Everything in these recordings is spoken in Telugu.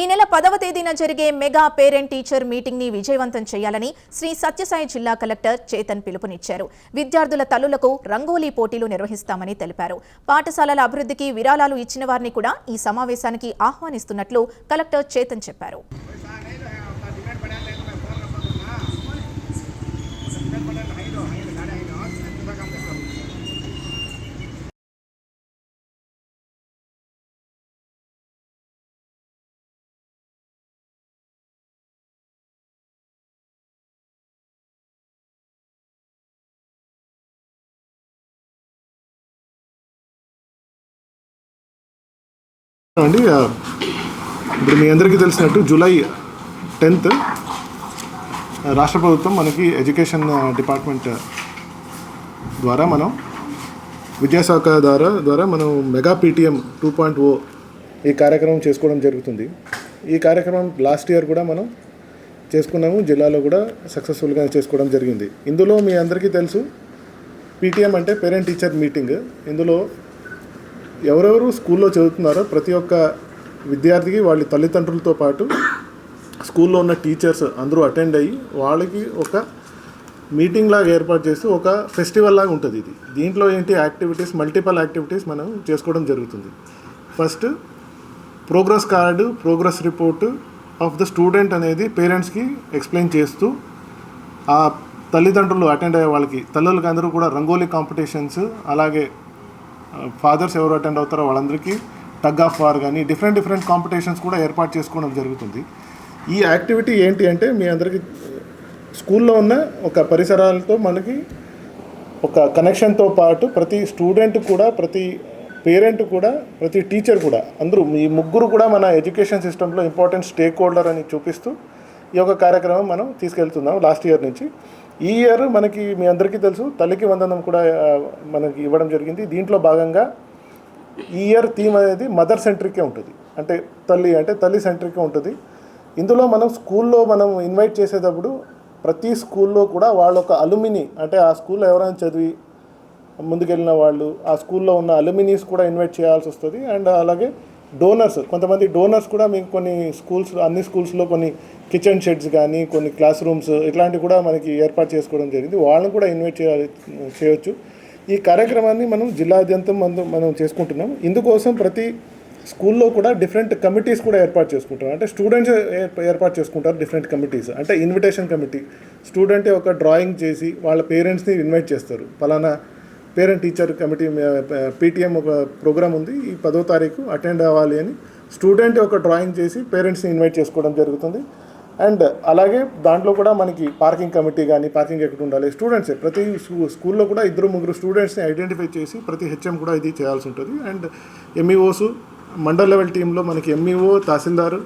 ఈ నెల పదవ తేదీన జరిగే మెగా పేరెంట్ టీచర్ మీటింగ్ని విజయవంతం చేయాలని శ్రీ సత్యసాయి జిల్లా కలెక్టర్ చేతన్ పిలుపునిచ్చారు. విద్యార్థుల తల్లులకు రంగోలీ పోటీలు నిర్వహిస్తామని తెలిపారు. పాఠశాలల అభివృద్ధికి విరాళాలు ఇచ్చిన వారిని కూడా ఈ సమావేశానికి ఆహ్వానిస్తున్నట్లు కలెక్టర్ చేతన్ చెప్పారు. అండి ఇప్పుడు మీ అందరికీ తెలిసినట్టు జూలై టెన్త్ రాష్ట్ర ప్రభుత్వం మనకి ఎడ్యుకేషన్ డిపార్ట్మెంట్ ద్వారా మనం విద్యాశాఖ ద్వారా ద్వారా మనం mega PTM two point O ఈ కార్యక్రమం చేసుకోవడం జరుగుతుంది. ఈ కార్యక్రమం లాస్ట్ ఇయర్ కూడా మనం చేసుకున్నాము జిల్లాలో కూడా సక్సెస్ఫుల్గా చేసుకోవడం జరిగింది. ఇందులో మీ అందరికీ తెలుసు పీటీఎం అంటే పేరెంట్ టీచర్ మీటింగ్. ఇందులో ఎవరెవరు స్కూల్లో చదువుతున్నారో ప్రతి ఒక్క విద్యార్థికి వాళ్ళ తల్లిదండ్రులతో పాటు స్కూల్లో ఉన్న టీచర్స్ అందరూ అటెండ్ అయ్యి వాళ్ళకి ఒక మీటింగ్ లాగా ఏర్పాటు చేసి ఒక ఫెస్టివల్ లాగా ఉంటుంది ఇది. దీంట్లో ఏంటి యాక్టివిటీస్ మల్టిపల్ యాక్టివిటీస్ మనం చేసుకోవడం జరుగుతుంది. First progress card progress report of the student అనేది పేరెంట్స్కి ఎక్స్ప్లెయిన్ చేస్తూ ఆ తల్లిదండ్రులు అటెండ్ అయ్యే వాళ్ళకి తల్లులకి అందరూ కూడా రంగోలీ కాంపిటీషన్స్ అలాగే ఫాదర్స్ ఎవరు అటెండ్ అవుతారో వాళ్ళందరికీ టగ్ ఆఫ్ వార్ కానీ డిఫరెంట్ డిఫరెంట్ కాంపిటీషన్స్ కూడా ఏర్పాటు చేసుకోవడం జరుగుతుంది. ఈ యాక్టివిటీ ఏంటి అంటే మీ అందరికీ స్కూల్లో ఉన్న ఒక పరిసరాలతో మనకి ఒక కనెక్షన్తో పాటు ప్రతి స్టూడెంట్ కూడా ప్రతి పేరెంట్ కూడా ప్రతి టీచర్ కూడా అందరూ ఈ ముగ్గురు కూడా మన ఎడ్యుకేషన్ సిస్టంలో ఇంపార్టెంట్ స్టేక్ హోల్డర్ అని చూపిస్తూ ఈ యొక్క కార్యక్రమం మనం తీసుకెళ్తున్నాం లాస్ట్ ఇయర్ నుంచి. ఈ ఇయర్ మనకి మీ అందరికీ తెలుసు తల్లికి వందనం కూడా మనకి ఇవ్వడం జరిగింది. దీంట్లో భాగంగా ఈ ఇయర్ థీమ్ అనేది మదర్ సెంట్రిక్కే ఉంటుంది. అంటే తల్లి అంటే తల్లి సెంట్రిక్కే ఉంటుంది. ఇందులో మనం స్కూల్లో మనం ఇన్వైట్ చేసేటప్పుడు ప్రతి స్కూల్లో కూడా వాళ్ళ ఒక అలుమిని అంటే ఆ స్కూల్లో ఎవరైనా చదివి ముందుకెళ్ళిన వాళ్ళు ఆ స్కూల్లో ఉన్న అలుమినీస్ కూడా ఇన్వైట్ చేయాల్సి వస్తుంది. అండ్ అలాగే డోనర్స్ కొంతమంది డోనర్స్ కూడా మీకు కొన్ని స్కూల్స్ అన్ని స్కూల్స్లో కొన్ని కిచెన్ షెడ్స్ కానీ కొన్ని క్లాస్ రూమ్స్ ఇట్లాంటివి కూడా మనకి ఏర్పాటు చేసుకోవడం జరిగింది. వాళ్ళని కూడా ఇన్వైట్ చేయాలి చేయొచ్చు. ఈ కార్యక్రమాన్ని మనం జిల్లాద్యంతం మనం మనం చేసుకుంటున్నాం. ఇందుకోసం ప్రతి స్కూల్లో కూడా డిఫరెంట్ కమిటీస్ కూడా ఏర్పాటు చేసుకుంటారు అంటే స్టూడెంట్స్ ఏర్పాటు చేసుకుంటారు డిఫరెంట్ కమిటీస్. అంటే ఇన్విటేషన్ కమిటీ. స్టూడెంట్ ఒక డ్రాయింగ్ చేసి వాళ్ళ పేరెంట్స్ని ఇన్వైట్ చేస్తారు. పలానా పేరెంట్ టీచర్ కమిటీ పీటీఎం ఒక ప్రోగ్రామ్ ఉంది. ఈ పదో తారీఖు అటెండ్ అవ్వాలి అని స్టూడెంట్ ఒక డ్రాయింగ్ చేసి పేరెంట్స్ని ఇన్వైట్ చేసుకోవడం జరుగుతుంది. అండ్ అలాగే దాంట్లో కూడా మనకి పార్కింగ్ కమిటీ కానీ పార్కింగ్ ఎక్కడ ఉండాలి స్టూడెంట్సే. ప్రతి స్కూల్లో కూడా ఇద్దరు ముగ్గురు స్టూడెంట్స్ని ఐడెంటిఫై చేసి ప్రతి హెచ్ఎం కూడా ఇది చేయాల్సి ఉంటుంది. అండ్ ఎంఈఓస్ మండల్ లెవెల్ టీంలో మనకి ఎంఈఓ తహసీల్దారు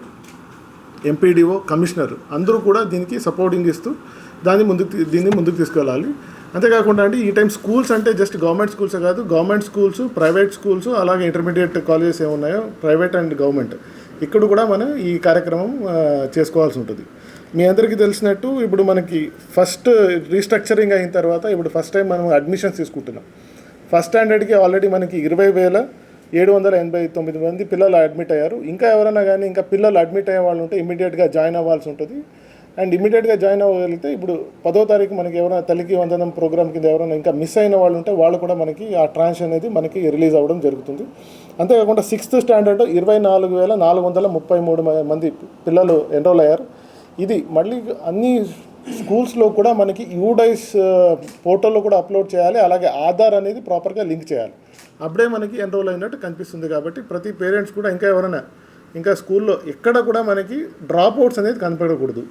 ఎంపీడీఓ కమిషనర్ అందరూ కూడా దీనికి సపోర్టింగ్ ఇస్తూ దాన్ని ముందుకు దీన్ని ముందుకు తీసుకెళ్ళాలి. అంతేకాకుండా అంటే ఈ టైం స్కూల్స్ అంటే జస్ట్ గవర్నమెంట్ స్కూల్సే కాదు గవర్నమెంట్ స్కూల్స్ ప్రైవేట్ స్కూల్స్ అలాగే ఇంటర్మీడియట్ కాలేజెస్ ఏమున్నాయో ప్రైవేట్ అండ్ గవర్నమెంట్ ఇక్కడ కూడా మనం ఈ కార్యక్రమం చేసుకోవాల్సి ఉంటుంది. మీ అందరికీ తెలిసినట్టు ఇప్పుడు మనకి ఫస్ట్ రీస్ట్రక్చరింగ్ అయిన తర్వాత ఇప్పుడు ఫస్ట్ టైం మనం అడ్మిషన్స్ తీసుకుంటున్నాం. ఫస్ట్ స్టాండర్డ్కి ఆల్రెడీ మనకి ఇరవై వేల ఏడు వందల ఎనభై తొమ్మిది మంది పిల్లలు అడ్మిట్ అయ్యారు. ఇంకా ఎవరైనా కానీ ఇంకా పిల్లలు అడ్మిట్ అయ్యే వాళ్ళు ఉంటే ఇమీడియట్గా జాయిన్ అవ్వాల్సి ఉంటుంది. అండ్ ఇమీడియట్గా జాయిన్ అవ్వగలిగితే ఇప్పుడు పదో తారీఖు మనకి ఎవరైనా తల్లికి వందనం ప్రోగ్రామ్ కింద ఎవరైనా ఇంకా మిస్ అయిన వాళ్ళు ఉంటే వాళ్ళు కూడా మనకి ఆ ట్రాన్స్ అనేది మనకి రిలీజ్ అవ్వడం జరుగుతుంది. అంతేకాకుండా సిక్స్త్ స్టాండర్డ్ ఇరవై నాలుగు వేల నాలుగు వందల ముప్పై మూడు మంది పిల్లలు ఎన్రోల్ అయ్యారు. ఇది మళ్ళీ అన్ని స్కూల్స్లో కూడా మనకి యూడైస్ పోర్టల్లో కూడా అప్లోడ్ చేయాలి. అలాగే ఆధార్ అనేది ప్రాపర్గా లింక్ చేయాలి. అప్పుడే మనకి ఎన్రోల్ అయినట్టు కనిపిస్తుంది కాబట్టి ప్రతి పేరెంట్స్ కూడా ఇంకా ఎవరైనా ఇంకా స్కూల్లో ఎక్కడ కూడా మనకి డ్రాప్ అవుట్స్ అనేది కనపడకూడదు.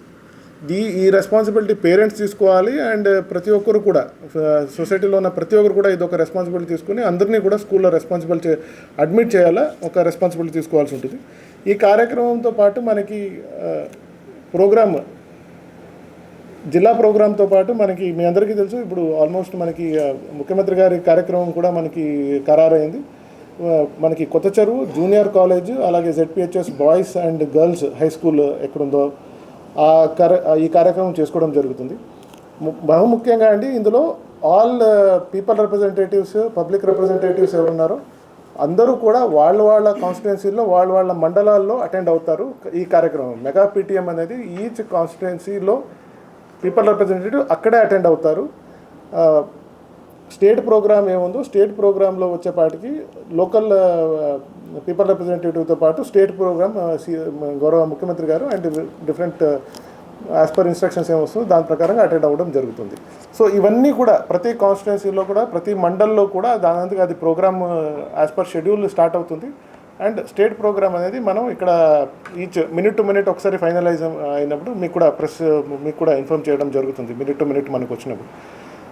దీ ఈ రెస్పాన్సిబిలిటీ పేరెంట్స్ తీసుకోవాలి అండ్ ప్రతి ఒక్కరు కూడా సొసైటీలో ఉన్న ప్రతి ఒక్కరు కూడా ఇది ఒక రెస్పాన్సిబిలిటీ తీసుకుని అందరినీ కూడా స్కూల్లో రెస్పాన్సిబిల్ చే అడ్మిట్ చేయాలా? ఒక రెస్పాన్సిబిలిటీ తీసుకోవాల్సి ఉంటుంది. ఈ కార్యక్రమంతో పాటు మనకి ప్రోగ్రామ్ జిల్లా ప్రోగ్రాంతో పాటు మనకి మీ అందరికీ తెలుసు ఇప్పుడు ఆల్మోస్ట్ మనకి ముఖ్యమంత్రి గారి కార్యక్రమం కూడా మనకి ఖరారైంది. మనకి కొత్త చెరువు జూనియర్ కాలేజ్ అలాగే ZPHS boys and girls high school ఎక్కడుందో ఈ కార్యక్రమం చేసుకోవడం జరుగుతుంది. బహుముఖ్యంగా బహు ముఖ్యంగా అండి ఇందులో all people representatives public representatives ఎవరున్నారో అందరూ కూడా వాళ్ళ వాళ్ళ కాన్స్టిట్యున్సీలో వాళ్ళ వాళ్ళ మండలాల్లో అటెండ్ అవుతారు ఈ కార్యక్రమం. మెగా పీటీఎం అనేది ఈచ్ కాన్స్టిట్యున్సీలో పీపుల్ రిప్రజెంటేటివ్ అక్కడే అటెండ్ అవుతారు. స్టేట్ ప్రోగ్రామ్ ఏముందో స్టేట్ ప్రోగ్రాంలో వచ్చేపాటికి లోకల్ పీపుల్ రిప్రజెంటేటివ్తో పాటు స్టేట్ ప్రోగ్రామ్ గౌరవ ముఖ్యమంత్రి గారు and different as per instructions ఏమొస్తుందో దాని ప్రకారంగా అటెండ్ అవ్వడం జరుగుతుంది. సో ఇవన్నీ కూడా ప్రతి కాన్స్టిట్యున్సీలో కూడా ప్రతి మండల్లో కూడా దాని అది program as per schedule start అవుతుంది. అండ్ స్టేట్ ప్రోగ్రామ్ అనేది మనం ఇక్కడ ఈచ్ మినిట్ టు మినిట్ ఒకసారి ఫైనలైజ్ అయినప్పుడు మీకు కూడా ప్రెస్ మీకు కూడా ఇన్ఫామ్ చేయడం జరుగుతుంది. మినిట్ టు మినిట్ మనకు వచ్చినప్పుడు.